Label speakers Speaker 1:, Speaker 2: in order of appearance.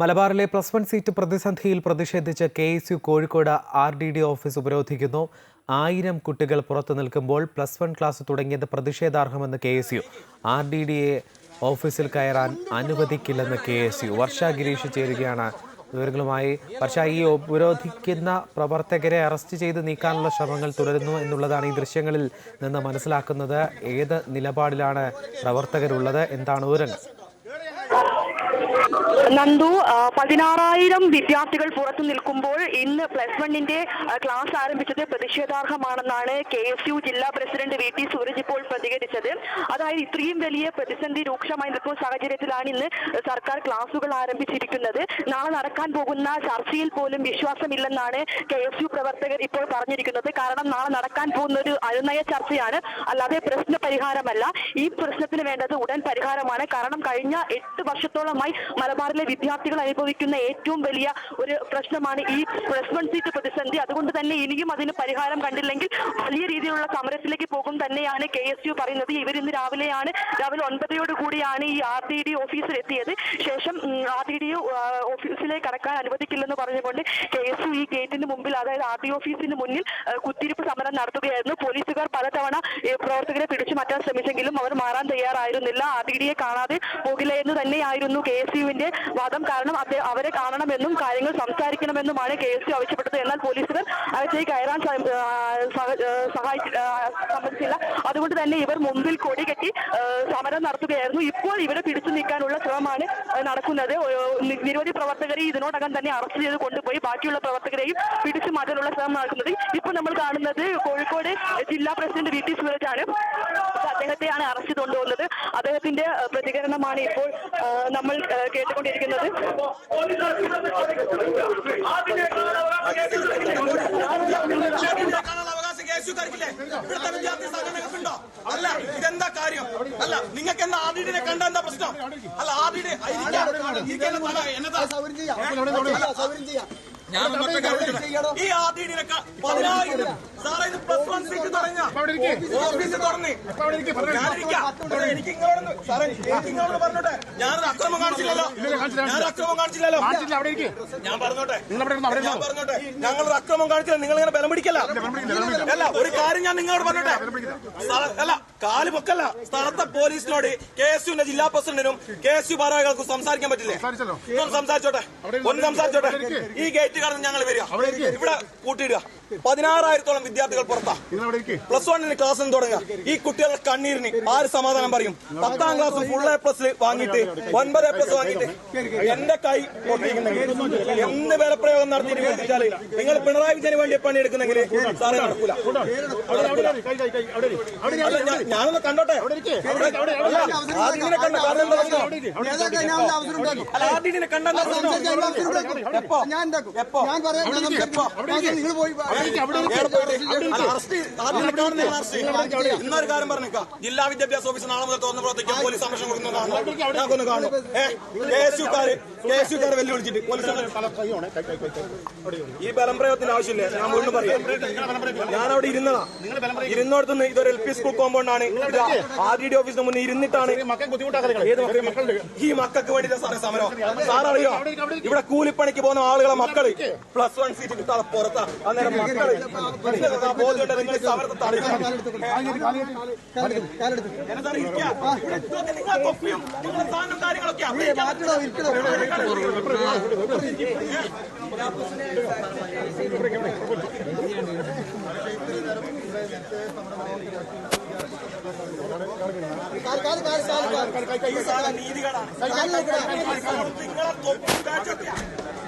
Speaker 1: മലബാറിലെ plus one seat പ്രതിസന്ധിയിൽ പ്രതിഷേധിച്ച് K S U Kozhikode R D D office ഉപരോധിക്കുന്നു. ആയിരം കുട്ടികൾ പുറത്തു നിൽക്കുമ്പോൾ പ്ലസ് വൺ ക്ലാസ് തുടങ്ങിയത് പ്രതിഷേധാർഹമെന്ന് K S U. R D ഡിയെ ഓഫീസിൽ കയറാൻ അനുവദിക്കില്ലെന്ന് K S U. Varsha Girish ചേരുകയാണ് വിവരങ്ങളുമായി. വർഷ ഈ ഉപരോധിക്കുന്ന പ്രവർത്തകരെ അറസ്റ്റ് ചെയ്ത് നീക്കാനുള്ള ശ്രമങ്ങൾ തുടരുന്നു എന്നുള്ളതാണ് ഈ ദൃശ്യങ്ങളിൽ നിന്ന് മനസ്സിലാക്കുന്നത്. ഏത് നിലപാടിലാണ് പ്രവർത്തകരുള്ളത്? എന്താണ് വിവരങ്ങൾ?
Speaker 2: 难度啊 പതിനാറായിരം വിദ്യാർത്ഥികൾ പുറത്തു നിൽക്കുമ്പോൾ ഇന്ന് പ്ലസ് വണ്ണിന്റെ ക്ലാസ് ആരംഭിച്ചത് പ്രതിഷേധാർഹമാണെന്നാണ് കെ എസ് യു ജില്ലാ പ്രസിഡന്റ് വി ടി സൂരജ് ഇപ്പോൾ പ്രതികരിച്ചത്. അതായത് ഇത്രയും വലിയ പ്രതിസന്ധി രൂക്ഷമായി നിൽക്കുന്ന സാഹചര്യത്തിലാണ് ഇന്ന് സർക്കാർ ക്ലാസുകൾ ആരംഭിച്ചിരിക്കുന്നത്. നാളെ നടക്കാൻ പോകുന്ന ചർച്ചയിൽ പോലും വിശ്വാസമില്ലെന്നാണ് കെ എസ് യു പ്രവർത്തകർ ഇപ്പോൾ പറഞ്ഞിരിക്കുന്നത്. കാരണം നാളെ നടക്കാൻ പോകുന്ന ഒരു അനുനയ ചർച്ചയാണ്. അല്ലാതെ പ്രശ്ന പരിഹാരമല്ല. ഈ പ്രശ്നത്തിന് വേണ്ടത് ഉടൻ പരിഹാരമാണ്. കാരണം കഴിഞ്ഞ എട്ട് വർഷത്തോളമായി മലബാറിലെ വിദ്യാർത്ഥികൾ അനുഭവിക്കുന്ന ഏറ്റവും വലിയ ഒരു പ്രശ്നമാണ് ഈ പ്ലസ് വൺ സീറ്റ് പ്രതിസന്ധി. അതുകൊണ്ട് തന്നെ ഇനിയും അതിന് പരിഹാരം കണ്ടില്ലെങ്കിൽ വലിയ രീതിയിലുള്ള സമരത്തിലേക്ക് പോകും തന്നെയാണ് കെ എസ് യു പറയുന്നത്. ഇവർ ഇന്ന് രാവിലെയാണ് രാവിലെ ഒൻപതയോട് കൂടിയാണ് ഈ ആർ ഡി ഡി ഓഫീസിൽ എത്തിയത് ശേഷം ആർ ഡി ഡി ഓഫീസിലേക്ക് കടക്കാൻ അനുവദിക്കില്ലെന്ന് പറഞ്ഞുകൊണ്ട് കെ എസ് യു ഈ ഗേറ്റിന് മുമ്പിൽ അതായത് ആർ ഡി ഓഫീസിന് മുന്നിൽ കുത്തിരിപ്പ് സമരം നടത്തുകയായിരുന്നു. പോലീസുകാർ പലതവണ പ്രവർത്തകരെ പിടിച്ചു മാറ്റാൻ ശ്രമിച്ചെങ്കിലും അവർ മാറാൻ തയ്യാറായിരുന്നില്ല. ആർ ഡി ഡിയെ കാണാതെ പോകില്ല എന്ന് തന്നെയായിരുന്നു കെ എസ് യുവിന്റെ വാദം. കാരണം അവരെ കാണണമെന്നും കാര്യങ്ങൾ സംസാരിക്കണമെന്നുമാണ് കെ എസ് യു ആവശ്യപ്പെട്ടത്. എന്നാൽ പോലീസുകാർ അകത്തേക്ക് കയറാൻ സഹായിച്ച അതുകൊണ്ട് തന്നെ ഇവർ മുമ്പിൽ കൊടി കെട്ടി സമരം നടത്തുകയായിരുന്നു. ഇപ്പോൾ ഇവരെ പിടിച്ചു നീക്കാനുള്ള ശ്രമമാണ് നടക്കുന്നത്. നിരവധി പ്രവർത്തകരെ ഇതിനോടകം തന്നെ അറസ്റ്റ് ചെയ്ത് കൊണ്ടുപോയി. ബാക്കിയുള്ള പ്രവർത്തകരെയും പിടിച്ചു മാറ്റാനുള്ള ശ്രമം നടക്കുന്നത് ഇപ്പൊ നമ്മൾ കാണുന്നത് കോഴിക്കോട് ജില്ലാ പ്രസിഡന്റ് വി ടി സൂരജാണ്. അദ്ദേഹത്തെയാണ് അറസ്റ്റ് ചെയ്ത് കൊണ്ടുവന്നത്. അദ്ദേഹത്തിന്റെ പ്രതികരണമാണ് ഇപ്പോൾ നമ്മൾ കേട്ടുകൊണ്ടിരിക്കുന്നത്.
Speaker 3: അവകാശ കേസ് കേസുകാർക്കില്ലേ ഇവിടുത്തെ വിദ്യാർത്ഥി സംഘടനകൾക്കുണ്ടോ അല്ല. കാര്യം. അല്ല നിങ്ങൾക്ക് എന്താ ആദിഡിനെ കണ്ട എന്താ പ്രശ്നം? അല്ല ആർ ഡി ഡി ഞാൻ ഈ ആർ ഡി ആദിഡിനെ പതിനായിരം. സാറേ ഇത് പ്ലസ് വൺ സീറ്റ് തുടങ്ങ. ഓഫീസ് ഇവിടെ എനിക്ക് ഇങ്ങോട്ട് സാറേ എനിക്ക് പറഞ്ഞോട്ടെ. ഞാനൊരു അക്രമം കാണിച്ചില്ലല്ലോ. ഞാനൊരു അക്രമം കാണിച്ചില്ലല്ലോ. ഞാൻ പറഞ്ഞോട്ടെ. ഞാൻ പറഞ്ഞോട്ടെ. ഞങ്ങളൊരു അക്രമം കാണിച്ചില്ല. നിങ്ങൾ ഇങ്ങനെ ബലം പിടിക്കല്ല. അല്ല ഒരു ഞാൻ നിങ്ങളോട് പറഞ്ഞോട്ടെ? അല്ല കാൽ പൊക്കല്ല. സ്ഥലത്തെ പോലീസിനോട് കെ എസ് യുവിന്റെ ജില്ലാ പ്രസിഡന്റിനും കെ എസ് യു ഭാരവാഹികൾക്കും സംസാരിക്കാൻ പറ്റില്ലേ? ഒന്ന് സംസാരിച്ചോട്ടെ? ഒന്ന് സംസാരിച്ചോട്ടെ? ഈ ഗേറ്റ് കടന്ന് ഞങ്ങൾ വരിക. ഇവിടെ കൂട്ടിയിടുക. പതിനാറായിരത്തോളം വിദ്യാർത്ഥികൾ പുറത്താ. പ്ലസ് വണ്ണിന് ക്ലാസ് തുടങ്ങുക. ഈ കുട്ടികളുടെ കണ്ണീരിന് ആര് സമാധാനം പറയും? പത്താം ക്ലാസ് ഫുൾ എ പ്ലസ് വാങ്ങിയിട്ട് ഒൻപത് എ പ്ലസ് വാങ്ങിയിട്ട് എന്റെ കൈ എന്ത് വിലപ്രയോഗം നടത്തിയിട്ട് നിങ്ങൾ പിണറായി വിജയന് വേണ്ടി പണിയെടുക്കുന്നെങ്കിൽ സാറേ നടക്കൂല. ഞാനൊന്ന് കണ്ടോട്ടെ? കണ്ട? എപ്പോ? എപ്പോ. ഇന്നൊരു കാര്യം പറഞ്ഞേക്ക. ജില്ലാ വിദ്യാഭ്യാസ ഓഫീസ് നാളെ മുതൽ തുറന്ന് പ്രവർത്തിക്കാൻ പോലീസ് സംരക്ഷണം കൊടുക്കുന്നതാണ്. ഞങ്ങൾക്കൊന്ന് കാണും. കേസുകാര് കെ എസ് യുക്കാര് കെ എസ് യുക്കാര് വെല്ലുവിളിച്ചിട്ട് പോലീസ് ഈ ബലം പ്രയോഗത്തിന്റെ ആവശ്യമില്ല. ഞാൻ വീണ്ടും പറയാം. ഞാൻ അവിടെ ഇരുന്നതാ. ഇരുന്നോടത്തുനിന്ന് ഇതൊരു എൽ പി സ്കൂൾ കോമ്പൗണ്ട് ആണ് ഇത് ആർ ഡി ഡി ഓഫീസിന് മുന്നിൽ ഇരുന്നിട്ടാണ് ഏത്? ഈ മക്കൾക്ക് വേണ്ടിയിട്ട് സാറേ സമരം സാർ അറിയോ ഇവിടെ കൂലിപ്പണിക്ക് പോകുന്ന ആളുകളെ മക്കൾ പ്ലസ് വൺ സീറ്റ് കിട്ടാതെ പുറത്താ അന്നേരം മക്കൾ ബോധ്യമുണ്ട് നിങ്ങൾ സമരത്തെ തടയണം
Speaker 4: കാലെടുത്ത്
Speaker 3: ഇതൊക്കെ നിങ്ങളെ തൊപ്പിയും